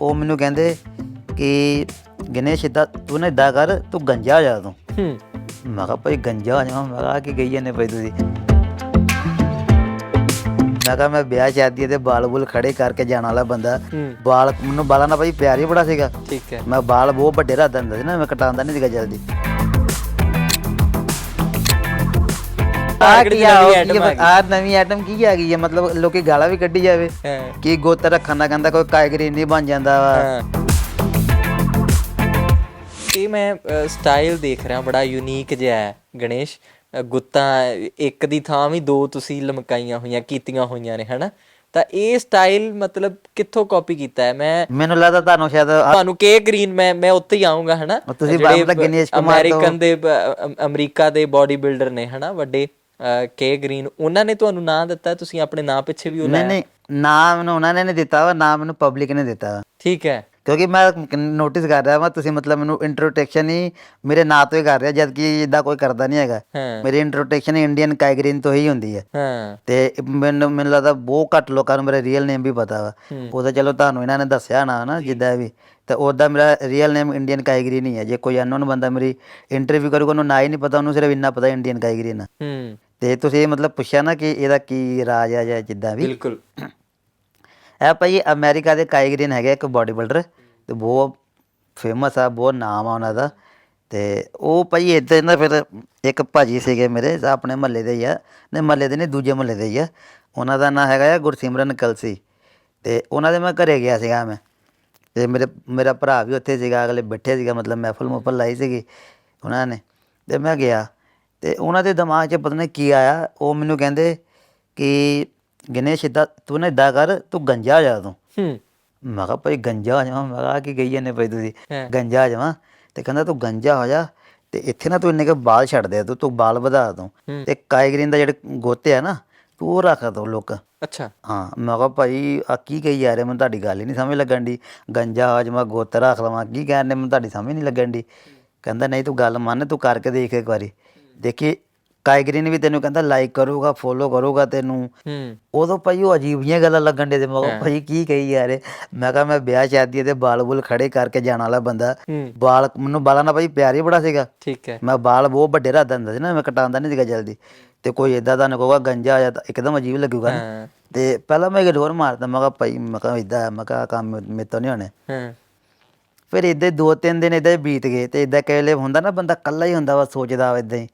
ਉਹ ਮੈਨੂੰ ਕਹਿੰਦੇ ਕਿ ਗਣੇਸ਼ ਇੱਦਾਂ ਤੂੰ ਨਾ ਇਦਾਂ ਕਰ ਤੂੰ ਗੰਜਾ ਹੋ ਜਾ ਤੂੰ। ਹੂੰ। ਮੈਂ ਕਿਹਾ ਭਾਈ ਗੰਜਾ ਹੋ ਜਾ ਮੈਂ ਕਿਹਾ ਕਿ ਗਈ ਜਾਂਦੇ ਭਾਈ ਤੁਸੀਂ? ਮੈਂ ਕਿਹਾ ਮੈਂ ਵਿਆਹ ਸ਼ਾਦੀ ਤੇ ਬਾਲ ਬੁਲ ਖੜੇ ਕਰਕੇ ਜਾਣ ਵਾਲਾ ਬੰਦਾ। ਹੂੰ। ਬਾਲ ਮੈਨੂੰ ਬਾਲਾਂ ਦਾ ਭਾਈ ਪਿਆਰ ਹੀ ਬੜਾ ਸੀਗਾ। ਠੀਕ ਹੈ। ਮੈਂ ਬਾਲ ਬਹੁਤ ਵੱਡੇ ਰੱਖਦਾ ਹੁੰਦਾ ਸੀ ਨਾ ਮੈਂ ਕਟਾਉਂਦਾ ਨਹੀਂ ਸੀਗਾ ਜਲਦੀ। ਆ ਕੀ ਆ ਆ ਨਵੀਂ ਆਈਟਮ ਕੀ ਆ ਗਈ ਹੈ ਮਤਲਬ ਲੋਕੀ ਗਾਲਾਂ ਵੀ ਕੱਢੀ ਜਾਵੇ ਕੀ ਗੁੱਤ ਰੱਖਣ ਦਾ ਕਹਿੰਦਾ ਕੋਈ ਕਾਇਗਰੀ ਨਹੀਂ ਬਣ ਜਾਂਦਾ ਵਾ। ਇਹ ਮੈਂ ਸਟਾਈਲ ਦੇਖ ਰਿਹਾ ਬੜਾ ਯੂਨੀਕ ਜਿਹਾ ਹੈ ਗਣੇਸ਼। ਗੁੱਤਾਂ ਇੱਕ ਦੀ ਥਾਂ ਵੀ ਦੋ ਤੁਸੀਂ ਲਮਕਾਈਆਂ ਹੋਈਆਂ ਕੀਤੀਆਂ ਹੋਈਆਂ ਨੇ ਹਨਾ? ਤਾਂ ਇਹ ਸਟਾਈਲ ਮਤਲਬ ਕਿੱਥੋਂ ਕਾਪੀ ਕੀਤਾ ਹੈ? ਮੈਂ ਮੈਨੂੰ ਲੱਗਦਾ ਤੁਹਾਨੂੰ ਸ਼ਾਇਦ ਤੁਹਾਨੂੰ ਕੇ ਗ੍ਰੀਨ ਮੈਂ ਮੈਂ ਉੱਤੇ ਹੀ ਆਉਂਗਾ ਹਨਾ? ਤੁਸੀਂ ਗਣੇਸ਼ ਕੁਮਾਰ ਤੋਂ- ਅਮਰੀਕਨ ਦੇ ਅਮਰੀਕਾ ਦੇ ਬਾਡੀ ਬਿਲਡਰ ਨੇ ਹਨਾ? ਵੱਡੇ ਕੇ ਗ੍ਰੀਨ ਉਹਨਾਂ ਨੇ ਤੁਹਾਨੂੰ ਨਾਂ ਦਿੱਤਾ ਤੁਸੀਂ ਆਪਣੇ ਨਾਂ ਪਿੱਛੇ ਵੀ ਉਹ ਨਹੀਂ ਨਹੀਂ ਨਾ ਮੈਨੂੰ ਉਹਨਾਂ ਨੇ ਨਹੀਂ ਦਿੱਤਾ ਵਾ ਨਾ ਮੈਨੂੰ ਪਬਲਿਕ ਨੇ ਦਿੱਤਾ ਵਾ। ਠੀਕ ਹੈ। ਕਿਉਂਕਿ ਮੈਂ ਨੋਟਿਸ ਕਰ ਰਿਹਾ ਵਾਂ ਤੁਸੀਂ ਮਤਲਬ ਮੈਨੂੰ ਇੰਟਰੋਡਕਸ਼ਨ ਹੀ ਮੇਰੇ ਨਾਂ ਤੋਂ ਹੀ ਕਰ ਰਿਹਾ ਜਦ ਕਿ ਇਦਾਂ ਕੋਈ ਕਰਦਾ ਨਹੀਂ ਹੈਗਾ। ਹਾਂ। ਮੇਰੀ ਇੰਟਰੋਡਕਸ਼ਨ ਇੰਡੀਅਨ ਕਾਇਗਰੀਨ ਤੋਂ ਹੀ ਹੁੰਦੀ ਹੈ। ਹਾਂ। ਤੇ ਮੈਨੂੰ ਮੈਨੂੰ ਲੱਗਦਾ ਬਹੁਤ ਘੱਟ ਲੋਕਾਂ ਨੂੰ ਮੇਰਾ ਰੀਅਲ ਨੇਮ ਵੀ ਪਤਾ ਵਾ। ਹੂੰ। ਉਹ ਤਾਂ ਚਲੋ ਤੁਹਾਨੂੰ ਇਹਨਾਂ ਨੇ ਦੱਸਿਆ ਨਾ ਨਾ ਜਿੱਦਾਂ ਵੀ। ਤੇ ਉਹਦਾ ਮੇਰਾ ਰੀਅਲ ਨੇਮ ਇੰਡੀਅਨ ਕਾਇਗਰੀ ਨਹੀਂ ਹੈ ਜੇ ਕੋਈ ਅਨਨੋਨ ਬੰਦਾ ਮੇਰੀ ਇੰਟਰਵਿਊ ਕਰੂਗਾ ਉਹਨੂੰ ਨਾ ਹੀ ਨਹੀਂ ਪਤਾ ਉਹਨੂੰ ਸਿਰਫ ਇੰਨਾ ਪਤਾ ਇੰਡੀਅਨ ਕਾਇਗਰੀ ਨਾ ਹੂੰ। ਤੇ ਤੁਸੀਂ ਮਤਲਬ ਪੁੱਛਿਆ ਨਾ ਕਿ ਇਹਦਾ ਕੀ ਰਾਜ ਆ ਜਾਂ ਜਿੱਦਾਂ ਵੀ। ਬਿਲਕੁਲ। ਇਹ ਭਾਈ ਅਮਰੀਕਾ ਦੇ ਕਾਇਗਰੀਨ ਹੈਗੇ ਇੱਕ ਬਾਡੀ ਬਿਲਡਰ ਤੇ ਬਹੁਤ ਫੇਮਸ ਆ ਬਹੁਤ ਨਾਮ ਆ ਉਹਨਾਂ ਦਾ। ਤੇ ਉਹ ਭਾਈ ਇੱਦਾਂ ਨਾ ਫਿਰ ਇੱਕ ਭਾਜੀ ਸੀਗੇ ਮੇਰੇ ਆਪਣੇ ਮਹੱਲੇ ਦੇ ਹੀ ਆ। ਨੇ ਮਹੱਲੇ ਦੇ ਨਹੀਂ ਦੂਜੇ ਮਹੱਲੇ ਦੇ ਹੀ ਆ। ਉਹਨਾਂ ਦਾ ਨਾਂ ਹੈਗਾ ਆ ਗੁਰਸਿਮਰਨ ਕਲਸੀ। ਤੇ ਉਹਨਾਂ ਦੇ ਮੈਂ ਘਰੇ ਗਿਆ ਸੀਗਾ ਮੈਂ। ਤੇ ਮੇਰੇ ਮੇਰਾ ਭਰਾ ਵੀ ਉੱਥੇ ਸੀਗਾ ਅਗਲੇ ਬੈਠੇ ਸੀਗਾ ਮਤਲਬ ਮਹਿਫਲ ਮੁਹਫਲ ਲਾਈ ਸੀਗੀ ਉਹਨਾਂ ਨੇ। ਤੇ ਮੈਂ ਗਿਆ। ਤੇ ਉਹਨਾਂ ਦੇ ਦਿਮਾਗ 'ਚ ਪਤਾ ਨਹੀਂ ਕੀ ਆਇਆ ਉਹ ਮੈਨੂੰ ਕਹਿੰਦੇ ਕਿ ਗਣੇਸ਼ ਇੱਦਾਂ ਤੂੰ ਨਾ ਇਦਾਂ ਕਰ ਤੂੰ ਗੰਜਾ ਹੋ ਜਾ ਤੂੰ ਹੂੰ। ਮੈਂ ਕਿਹਾ ਭਾਈ ਗੰਜਾ ਹੋ ਜਾਵਾਂ ਮੈਂ ਕਿਹਾ ਕੀ ਗਈ ਜਾਂਦੇ ਭਾਈ ਤੁਸੀਂ? ਹਾਂ। ਗੰਜਾ ਹੋ ਜਾਵਾਂ। ਤੇ ਕਹਿੰਦਾ ਤੂੰ ਗੰਜਾ ਹੋ ਜਾ ਤੇ ਇੱਥੇ ਨਾ ਤੂੰ ਇੰਨੇ ਕੇ ਬਾਲ ਛੱਡ ਦੇ ਤੂੰ ਤੂੰ ਬਾਲ ਵਧਾ ਤੂੰ ਹੂੰ। ਤੇ ਕਾਇਗਰੀਨ ਦਾ ਜਿਹੜੇ ਗੋਤੇ ਆ ਨਾ ਤੂੰ ਉਹ ਰੱਖ ਦੋ ਲੋਕ। ਅੱਛਾ। ਹਾਂ ਮੈਂ ਕਿਹਾ ਭਾਈ ਆ ਕੀ ਕਹੀ ਜਾ ਰਹੇ ਮੈਨੂੰ ਤੁਹਾਡੀ ਗੱਲ ਹੀ ਨਹੀਂ ਸਮਝ ਲੱਗਣ ਦੀ ਗੰਜਾ ਹੋ ਜਾਵਾਂ ਗੋਤ ਰੱਖ ਲਵਾਂ ਕੀ ਕਹਿੰਦੇ ਮੈਨੂੰ ਤੁਹਾਡੀ ਸਮਝ ਨਹੀਂ ਲੱਗਣ ਦੀ ਕਹਿੰਦਾ ਨਹੀਂ ਤੂੰ ਗੱਲ ਮੰਨ ਤੂੰ ਕਰਕੇ ਦੇਖ ਇੱਕ ਵਾਰੀ। ਦੇਖੀ ਕਾਇਗਰੀਨ ਵੀ ਤੈਨੂੰ ਕਹਿੰਦਾ ਲਾਈਕ ਕਰੂਗਾ ਫੋਲੋ ਕਰੂਗਾ ਤੈਨੂੰ। ਹੂੰ। ਉਦੋਂ ਭਾਈ ਉਹ ਅਜੀਬ ਜਿਹੀਆਂ ਗੱਲਾਂ ਲੱਗਣ ਦੇ ਤੇ ਕਿਹਾ ਭਾਈ ਕੀ ਕਹੀ ਯਾਰ ਮੈਂ ਕਿਹਾ ਮੈਂ ਵਿਆਹ ਸ਼ਾਦੀ ਤੇ ਬਾਲ ਬੁਲ ਖੜੇ ਕਰਕੇ ਜਾਣ ਵਾਲਾ ਬੰਦਾ। ਹੂੰ। ਬਾਲ ਮੈਨੂੰ ਬਾਲਾਂ ਦਾ ਭਾਈ ਪਿਆਰ ਹੀ ਬੜਾ ਸੀਗਾ। ਠੀਕ ਹੈ। ਮੈਂ ਬਾਲ ਬਹੁਤ ਵੱਡੇ ਰੱਖਦਾ ਹੁੰਦਾ ਸੀ ਨਾ ਮੈਂ ਕਟਾਉਂਦਾ ਨਹੀਂ ਸੀਗਾ ਜਲਦੀ। ਤੇ ਕੋਈ ਇਦਾਂ ਦਾ ਨਾ ਕਹੂਗਾ ਗੰਜਾ ਆ ਜਾਂਦਾ ਇੱਕਦਮ ਅਜੀਬ ਲੱਗੂਗਾ ਨਾ। ਹਾਂ। ਤੇ ਪਹਿਲਾਂ ਮੈਂ ਇਗਨੋਰ ਮਾਰਦਾ ਮੈਂ ਕਿਹਾ ਭਾਈ ਮੈਂ ਕਿਹਾ ਇਦਾਂ ਮੈਂ ਕਿਹਾ ਆਹ ਕੰਮ ਮੇਰੇ ਤੋਂ ਨਹੀਂ ਹੋਣੇ। ਹਾਂ। ਫਿਰ ਇਦਾਂ ਦੋ ਤਿੰਨ ਦਿਨ ਇਦਾਂ ਹੀ ਬੀਤ ਗਏ ਤੇ ਇਦਾਂ ਕਹਿਲੇ ਹੁੰਦਾ ਨਾ ਬੰਦਾ ਕੱਲਾ ਹੀ ਹੁੰਦਾ ਵਾ ਸੋਚਦਾ ਵਾ ਇਦਾਂ ਹੀ।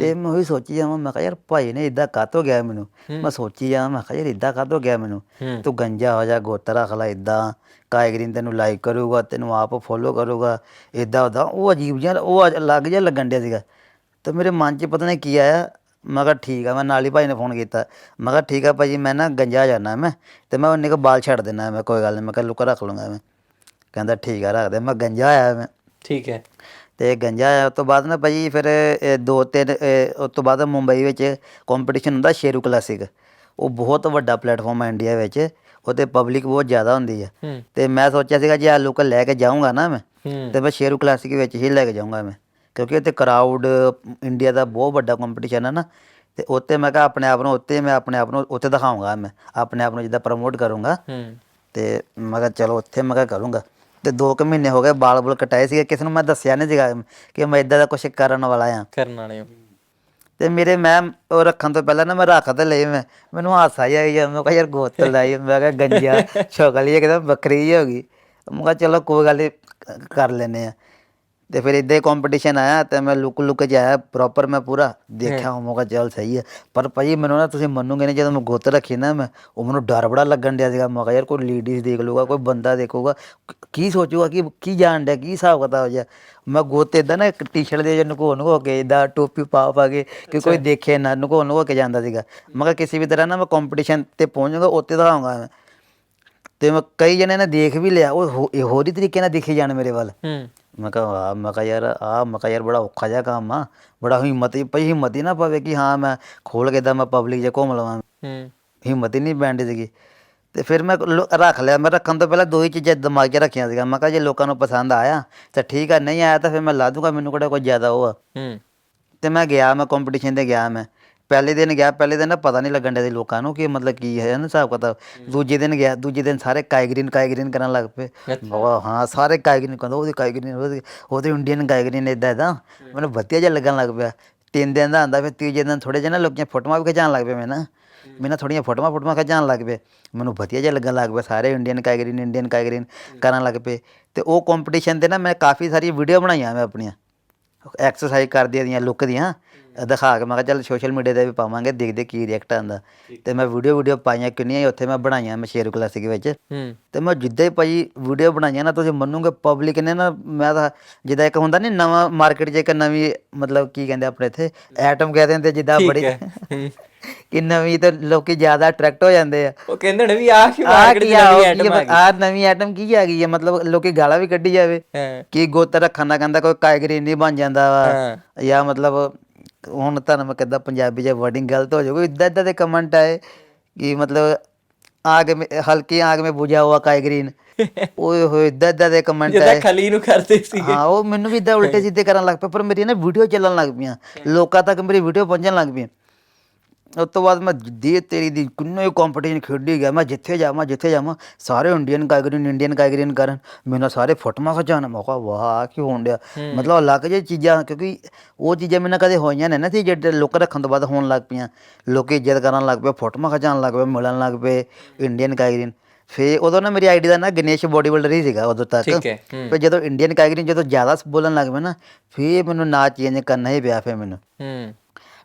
ਤੇ ਮੈਂ ਉਹੀ ਸੋਚੀ ਜਾਵਾਂ ਮੈਂ ਕਿਹਾ ਯਾਰ ਭਾਈ ਨੇ ਇਦਾਂ ਕਾਤੋਂ ਗਿਆ ਮੈਨੂੰ? ਮੈਂ ਸੋਚੀ ਜਾਵਾਂ ਮੈਂ ਕਿਹਾ ਯਾਰ ਇਦਾਂ ਕਾਤੋਂ ਗਿਆ ਮੈਨੂੰ? ਹੂੰ। ਤੂੰ ਗੰਜਾ ਹੋ ਜਾ ਗੋਤ ਰੱਖ ਲੈ ਇਦਾਂ ਕਾਇਗਰੀਨ ਤੈਨੂੰ ਲਾਈਕ ਕਰੂਗਾ ਤੈਨੂੰ ਆਪ ਫੋਲੋ ਕਰੂਗਾ। ਇਦਾਂ ਉਦਾਂ ਉਹ ਅਜੀਬ ਜਿਹਾ ਉਹ ਅਲੱਗ ਜਿਹਾ ਲੱਗਣ ਡਿਆ ਸੀਗਾ। ਤੇ ਮੇਰੇ ਮਨ 'ਚ ਪਤਾ ਨਹੀਂ ਕੀ ਆਇਆ। ਮੈਂ ਕਿਹਾ ਠੀਕ ਆ ਮੈਂ ਨਾਲ ਹੀ ਭਾਈ ਨੇ ਫੋਨ ਕੀਤਾ। ਮੈਂ ਕਿਹਾ ਠੀਕ ਆ ਭਾਜੀ ਮੈਂ ਨਾ ਗੰਜਾ ਜਾਣਾ ਮੈਂ ਤੇ ਮੈਂ ਉਹਨੇ ਕੋ ਬਾਲ ਛੱਡ ਦੇਣਾ ਮੈਂ ਕੋਈ ਗੱਲ ਨਹੀਂ ਮੈਂ ਕਿਹਾ ਲੁਕਾ ਰੱਖ ਲੂੰਗਾ ਮੈਂ। ਕਹਿੰਦਾ ਠੀਕ ਆ ਰੱਖ ਦੇ। ਮੈਂ ਗੰਜਾ ਆਇਆ ਮੈਂ। ਠੀਕ ਹੈ। ਤੇ ਗੰਜਾ ਆਇਆ ਉਸ ਤੋਂ ਬਾਅਦ ਨਾ ਭਾਜੀ ਫਿਰ ਇਹ ਦੋ ਤਿੰਨ ਇਹ ਉਸ ਤੋਂ ਬਾਅਦ ਮੁੰਬਈ ਵਿੱਚ ਕੰਪੀਟੀਸ਼ਨ ਹੁੰਦਾ ਸ਼ੇਰੂ ਕਲਾਸਿਕ ਉਹ ਬਹੁਤ ਵੱਡਾ ਪਲੇਟਫਾਰਮ ਹੈ ਇੰਡੀਆ ਵਿੱਚ। ਉਹਤੇ ਪਬਲਿਕ ਬਹੁਤ ਜ਼ਿਆਦਾ ਹੁੰਦੀ ਹੈ। ਤੇ ਮੈਂ ਸੋਚਿਆ ਸੀਗਾ ਜੇ ਆ ਲੋਕ ਲੈ ਕੇ ਜਾਊਂਗਾ ਨਾ ਮੈਂ ਤੇ ਮੈਂ ਸ਼ੇਰੂ ਕਲਾਸਿਕ ਵਿੱਚ ਹੀ ਲੈ ਕੇ ਜਾਊਂਗਾ ਮੈਂ। ਕਿਉਂਕਿ ਉੱਥੇ ਕਰਾਊਡ ਇੰਡੀਆ ਦਾ ਬਹੁਤ ਵੱਡਾ ਕੰਪੀਟੀਸ਼ਨ ਹੈ ਨਾ। ਤੇ ਉੱਤੇ ਮੈਂ ਕਿਹਾ ਆਪਣੇ ਆਪ ਨੂੰ ਉੱਤੇ ਮੈਂ ਆਪਣੇ ਆਪ ਨੂੰ ਉੱਥੇ ਦਿਖਾਊਂਗਾ ਮੈਂ। ਆਪਣੇ ਆਪ ਨੂੰ ਜਿੱਦਾਂ ਪ੍ਰਮੋਟ ਕਰੂੰਗਾ। ਤੇ ਮੈਂ ਕਿਹਾ ਚਲੋ ਉੱਥੇ ਮੈਂ ਕਿਹਾ ਕਰੂੰਗਾ। ਤੇ 2 ਕੁ ਮਹੀਨੇ ਹੋ ਗਏ ਬਾਲ ਬੁਲ ਕਟਾਏ ਸੀਗੇ ਕਿਸੇ ਨੂੰ ਮੈਂ ਦੱਸਿਆ ਨਹੀਂ ਸੀਗਾ ਕਿ ਮੈਂ ਇਦਾਂ ਦਾ ਕੁਝ ਕਰਨ ਵਾਲਾ ਆ। ਕਰਨ ਵਾਲੇ ਹੋ। ਤੇ ਮੇਰੇ ਮੈਂ ਉਹ ਰੱਖਣ ਤੋਂ ਪਹਿਲਾਂ ਨਾ ਮੈਂ ਰੱਖ ਤੇ ਲਈ ਮੈਂ ਮੈਨੂੰ ਹਾਸਾ ਹੀ ਆਈ ਜਾਂਦਾ ਮੈਂ ਕਿਹਾ ਯਾਰ ਗੋਤ ਲਾਈ ਮੈਂ ਕਿਹਾ ਗੰਜਾ ਸ਼ਕਲ ਹੀ ਇੱਕਦਮ ਵੱਖਰੀ ਜਿਹੀ ਹੋ ਗਈ। ਮੈਂ ਕਿਹਾ ਚਲੋ ਕੋਈ ਗੱਲ ਨਹੀਂ ਕਰ ਲੈਨੇ ਆ। ਤੇ ਫਿਰ ਇਦਾਂ ਹੀ ਕੰਪੀਟੀਸ਼ਨ ਆਇਆ ਤੇ ਮੈਂ ਲੁਕ ਲੁਕ ਚ ਆਇਆ ਪ੍ਰੋਪਰ ਮੈਂ ਪੂਰਾ। ਦੇਖਿਆ ਉਹ ਮੌਕਾ ਚੱਲ ਸਹੀ ਹੈ। ਪਰ ਭਾਜੀ ਮੈਨੂੰ ਨਾ ਤੁਸੀਂ ਮੰਨੋਗੇ ਨਹੀਂ ਜਦੋਂ ਮੈਂ ਗੁੱਤ ਰੱਖੀ ਨਾ ਮੈਂ ਉਹ ਮੈਨੂੰ ਡਰ ਬੜਾ ਲੱਗਣ ਡਿਆ ਸੀਗਾ। ਮੈਂ ਕਿਹਾ ਯਾਰ ਕੋਈ ਲੇਡੀਜ਼ ਦੇਖ ਲੂਗਾ ਕੋਈ ਬੰਦਾ ਦੇਖੂਗਾ। ਕ- ਸੋਚੂਗਾ ਕੀ ਕੀ ਜਾਣ ਡਿਆ ਕੀ ਹਿਸਾਬ ਕਿਤਾਬ ਹੋ ਜਾ ਮੈਂ ਗੁੱਤ ਇਦਾਂ ਨਾ ਇੱਕ ਟੀ-ਸ਼ਰਟ ਦੇ ਨੁਕੋ ਨੁਕੋ ਕੇ ਇਦਾਂ ਟੋਪੀ ਪਾ ਪਾ ਕੇ ਕਿ ਕੋਈ ਦੇਖੇ ਨਾ ਨੁਕੋ ਨੁਕੋ ਕੇ ਜਾਂਦਾ ਸੀਗਾ। ਮੈਂ ਕਿਹਾ ਕਿਸੇ ਵੀ ਤਰ੍ਹਾਂ ਨਾ ਮੈਂ ਕੰਪੀਟੀਸ਼ਨ ਤੇ ਪਹੁੰਚ ਜਾਊਂਗਾ ਉੱਤੇ ਦਿਖਾਊਂਗਾ ਮੈਂ। ਤੇ ਮੈਂ ਕਈ ਜਣੇ ਨੇ ਦੇਖ ਵੀ ਲਿਆ ਉਹ ਹੋ- ਇਹ ਹੋਰ ਹੀ ਤਰੀਕੇ ਨਾਲ ਦੇਖੇ ਜਾਣ ਮੇਰੇ ਵੱਲ। ਹੂੰ। ਮੈਂ ਕਿਹਾ ਵਾਹ ਮੈਂ ਕਿਹਾ ਯਾਰ ਆ ਮੈਂ ਕਿਹਾ ਯਾਰ ਬੜਾ ਔਖਾ ਜਿਹਾ ਕੰਮ ਆ। ਬੜਾ ਹਿੰਮਤ ਹੀ ਪਈ ਹਿੰਮਤ ਹੀ ਨਾ ਪਵੇ ਕਿ ਹਾਂ ਮੈਂ ਖੋਲ ਕੇ ਦਾ ਮੈਂ ਪਬਲਿਕ 'ਚ ਘੁੰਮ ਲਵਾਂ। ਹੂੰ। ਹਿੰਮਤ ਹੀ ਨਹੀਂ ਬੈਂਦੀ ਸੀਗੀ। ਤੇ ਫਿਰ ਮੈਂ ਲੋ- ਰੱਖ ਲਿਆ। ਮੈਂ ਰੱਖਣ ਤੋਂ ਪਹਿਲਾਂ ਦੋ ਹੀ ਚੀਜ਼ਾਂ ਦਿਮਾਗ 'ਚ ਰੱਖੀਆਂ ਸੀਗਾ ਮੈਂ ਕਿਹਾ ਜੇ ਲੋਕਾਂ ਨੂੰ ਪਸੰਦ ਆਇਆ ਤਾਂ ਠੀਕ ਆ। ਨਹੀਂ ਆਇਆ ਤਾਂ ਫਿਰ ਮੈਂ ਲਾ ਦੂੰਗਾ। ਮੈਨੂੰ ਕਿਹੜਾ ਕੋਈ ਜ਼ਿਆਦਾ ਉਹ ਆ। ਹੂੰ। ਤੇ ਮੈਂ ਗਿਆ ਮੈਂ ਕੰਪੀਟੀਸ਼ਨ ਤੇ ਗਿਆ ਮੈਂ। ਪਹਿਲੇ ਦਿਨ ਗਿਆ ਪਹਿਲੇ ਦਿਨ ਨਾ ਪਤਾ ਨਹੀਂ ਲੱਗਣ ਸੀ ਲੋਕਾਂ ਨੂੰ ਕਿ ਮਤਲਬ ਕੀ ਹੈ ਨਾ ਹਿਸਾਬ ਕਿਤਾਬ। ਦੂਜੇ ਦਿਨ ਗਿਆ ਦੂਜੇ ਦਿਨ ਸਾਰੇ ਕਾਇਗਰੀਨ ਕਾਇਗਰੀਨ ਕਰਨ ਲੱਗ ਪਏ। ਉਹ ਹਾਂ ਸਾਰੇ ਕਾਇਗਰੀਨ ਕਹਿੰਦਾ ਉਹਦੀ ਕਾਇਗਰੀਨ ਉਹਦੀ ਇੰਡੀਅਨ ਕਾਇਗਰੀਨ ਇਦਾਂ ਇਦਾਂ ਮੈਨੂੰ ਵਧੀਆ ਜਿਹਾ ਲੱਗਣ ਲੱਗ ਪਿਆ। ਤਿੰਨ ਦਿਨ ਦਾ ਆਂਦਾ ਫਿਰ ਤੀਜੇ ਦਿਨ ਥੋੜੇ ਜਿਹੇ ਨਾ ਲੋਕਾਂ ਫੋਟੋਆਂ ਵੀ ਖਿਚਾਉਣ ਲੱਗ ਪਏ ਮੈਂ ਨਾ। ਮੈਂ ਨਾ ਥੋੜੀਆਂ ਫੋਟੋਆਂ ਫੋਟੋਆਂ ਖਿਚਾਉਣ ਲੱਗ ਪਏ। ਮੈਨੂੰ ਵਧੀਆ ਜਿਹਾ ਲੱਗਣ ਲੱਗ ਪਿਆ ਸਾਰੇ ਇੰਡੀਅਨ ਕਾਇਗਰੀਨ ਇੰਡੀਅਨ ਕਾਇਗਰੀਨ ਕਰਨ ਲੱਗ ਪਏ। ਤੇ ਉਹ ਕੰਪੀਟੀਸ਼ਨ ਤੇ ਨਾ ਮੈਂ ਕਾਫੀ ਸਾਰੀ ਵੀਡੀਓ ਬਣਾਈਆਂ ਮੈਂ ਆਪਣੀਆਂ। ਐਕਸਰਸਾਈਜ਼ ਕਰਦੀਆਂ ਦੀਆਂ ਲੁੱਕ ਦੀਆਂ ਦਿਖਾ ਕੇ ਮੈਂ ਕਿਹਾ ਚੱਲ ਸੋਸ਼ਲ ਮੀਡੀਆ ਤੇ ਵੀ ਪਾਵਾਂਗੇ ਦੇਖਦੇ ਕੀ ਰਿਐਕਟ ਆਉਂਦਾ। ਤੇ ਮੈਂ ਵੀਡੀਓ ਵੀਡੀਓ ਪਾਈਆਂ ਕਿੰਨੀਆਂ ਹੀ ਉੱਥੇ ਮੈਂ ਬਣਾਈਆਂ ਮੈਂ ਸ਼ੇਰ ਕਲਾਸਿਕ ਵਿੱਚ। ਹੂੰ। ਤੇ ਮੈਂ ਜਿੱਦਾਂ ਹੀ ਭਾਈ ਵੀਡੀਓ ਬਣਾਈਆਂ ਨਾ ਤੁਸੀਂ ਮੰਨੋਗੇ ਪਬਲਿਕ ਨੇ ਨਾ ਮੈਂ ਤਾਂ ਜਿੱਦਾਂ ਇੱਕ ਹੁੰਦਾ ਨਹੀਂ ਨਵਾਂ ਮਾਰਕੀਟ 'ਚ ਇੱਕ ਨਵੀਂ ਮਤਲਬ ਕੀ ਕਹਿੰਦੇ ਆਪਣੇ ਇੱਥੇ ਐਟਮ ਕਹਿ ਦਿੰਦੇ ਜਿੱਦਾਂ ਠੀਕ ਬੜੀ ਹੈ। ਹੂੰ। ਕਿ ਨਵੀਂ ਤੇ ਲੋਕੀ ਜ਼ਿਆਦਾ ਅਟਰੈਕਟ ਹੋ ਜਾਂਦੇ ਆ। ਉਹ ਕਹਿੰਦੇ ਨੇ ਵੀ ਆਹ ਕੀ ਆ ਮਾਰਕੀਟ ਕੀ ਆ ਨਵੀਂ ਕੀ ਆ ਗਈ। ਆ ਨਵੀਂ ਐਟਮ ਕੀ ਆ ਗਈ ਹੈ ਮਤਲਬ ਲੋਕੀ ਗਾਲਾਂ ਵੀ ਕੱਢੀ ਜਾਵੇ। ਹਾਂ। ਕਿ ਗੁੱਤ ਰੱਖਣ ਦਾ ਕਹਿੰਦਾ ਕੋਈ ਕਾਇਗਰੀ ਨਹੀਂ ਬਣ ਜਾਂਦਾ ਵਾ। ਹਾਂ। ਜਾਂ ਮਤਲਬ ਹੁਣ ਤੁਹਾਨੂੰ ਮੈਂ ਕਿੱਦਾਂ ਪੰਜਾਬੀ 'ਚ ਵਰਡਿੰਗ ਗਲਤ ਹੋ ਜਾਊਗੀ ਇਦਾਂ ਇਦਾਂ ਦੇ ਕਮੈਂਟ ਆਏ ਕਿ ਮਤਲਬ ਆਗ ਮੇ ਹਲਕੀ ਆਗ ਮੇ ਬੁਝਾ ਹੁਆ ਕਾਇਗਰੀਨ ਓਏ ਹੋਏ ਇਦਾਂ ਇਦਾਂ ਦੇ ਕਮੈਂਟ ਜਿੱਦਾਂ ਆਏ। ਖਲੀ ਨੂੰ ਕਰਦੇ ਸੀਗੇ। ਹਾਂ ਉਹ ਮੈਨੂੰ ਵੀ ਇਦਾਂ ਉਲਟੇ ਸਿੱਧੇ ਕਰਨ ਲੱਗ ਪਏ ਪਰ ਮੇਰੀ ਨਾ ਵੀਡੀਓ ਚੱਲਣ ਲੱਗ ਪਈਆਂ। ਲੋਕਾਂ ਤੱਕ ਮੇਰੀ ਵੀਡੀਓ ਪਹੁੰਚਣ ਲੱਗ ਪਈ ਉਸ ਤੋਂ ਬਾਅਦ ਮੈਂ ਦੇ ਤੇਰੀ ਦੀ ਕਿੰਨੇ ਕੰਪੀਟੀਸ਼ਨ ਖੇਡੀ ਗਿਆ ਮੈਂ ਜਿੱਥੇ ਜਾਵਾਂ ਜਿੱਥੇ ਜਾਵਾਂ ਸਾਰੇ ਇੰਡੀਅਨ ਕਾਇਗਰੀਨ ਇੰਡੀਅਨ ਕਾਇਗਰੀਨ ਕਰਨ ਮੈਨੂੰ ਸਾਰੇ ਫੋਟੋਆਂ ਖਿਚਾਉਣ ਮੈਂ ਕਿਹਾ ਵਾਹ ਕੀ ਹੋਣ ਡਿਆ? ਮਤਲਬ ਅਲੱਗ ਜਿਹੀ ਚੀਜ਼ਾਂ ਕਿਉਂਕਿ ਉਹ ਚੀਜ਼ਾਂ ਮੈਨੂੰ ਕਦੇ ਹੋਈਆਂ ਨੇ ਨਾ ਸੀ ਜਿਹੜੇ ਲੋਕ ਰੱਖਣ ਤੋਂ ਬਾਅਦ ਹੋਣ ਲੱਗ ਪਈਆਂ। ਲੋਕੀ ਇੱਜ਼ਤ ਕਰਨ ਲੱਗ ਪਏ ਫੋਟੋਆਂ ਖਿਚਾਉਣ ਲੱਗ ਪਏ ਮਿਲਣ ਲੱਗ ਪਏ ਇੰਡੀਅਨ ਕਾਇਗਰੀਨ ਫੇ ਉਦੋਂ ਨਾ ਮੇਰੀ ਆਈਡੀ ਦਾ ਨਾ ਗਣੇਸ਼ ਬੋਡੀ ਬਿਲਡਰ ਹੀ ਸੀਗਾ ਉਦੋਂ ਤੱਕ। ਠੀਕ ਹੈ, ਜਦੋਂ ਇੰਡੀਅਨ ਕਾਇਗਰੀਨ ਜਦੋਂ ਜ਼ਿਆਦਾ ਬੋਲਣ ਲੱਗ ਪਏ ਨਾ ਫੇ ਮੈਨੂੰ ਨਾਂ ਚੇਂਜ ਕਰਨਾ ਹੀ ਪਿਆ ਫੇ ਮੈਨੂੰ। ਹੂੰ।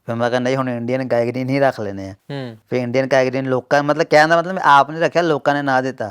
ਫਿਰ ਮੈਂ ਕਹਿੰਦਾ ਹੁਣ ਇੰਡੀਅਨ ਕਾਇਗਰੀਨ ਹੀ ਰੱਖ ਲੈਨੇ ਆ। ਹੂੰ। ਫਿਰ ਇੰਡੀਅਨ ਕਾਇਗਰੀਨ ਲੋਕਾਂ ਮਤਲਬ ਕਹਿਣ ਦਾ ਮਤਲਬ ਆਪ ਨੇ ਰੱਖਿਆ ਲੋਕਾਂ ਨੇ ਨਾਂ ਦਿੱਤਾ।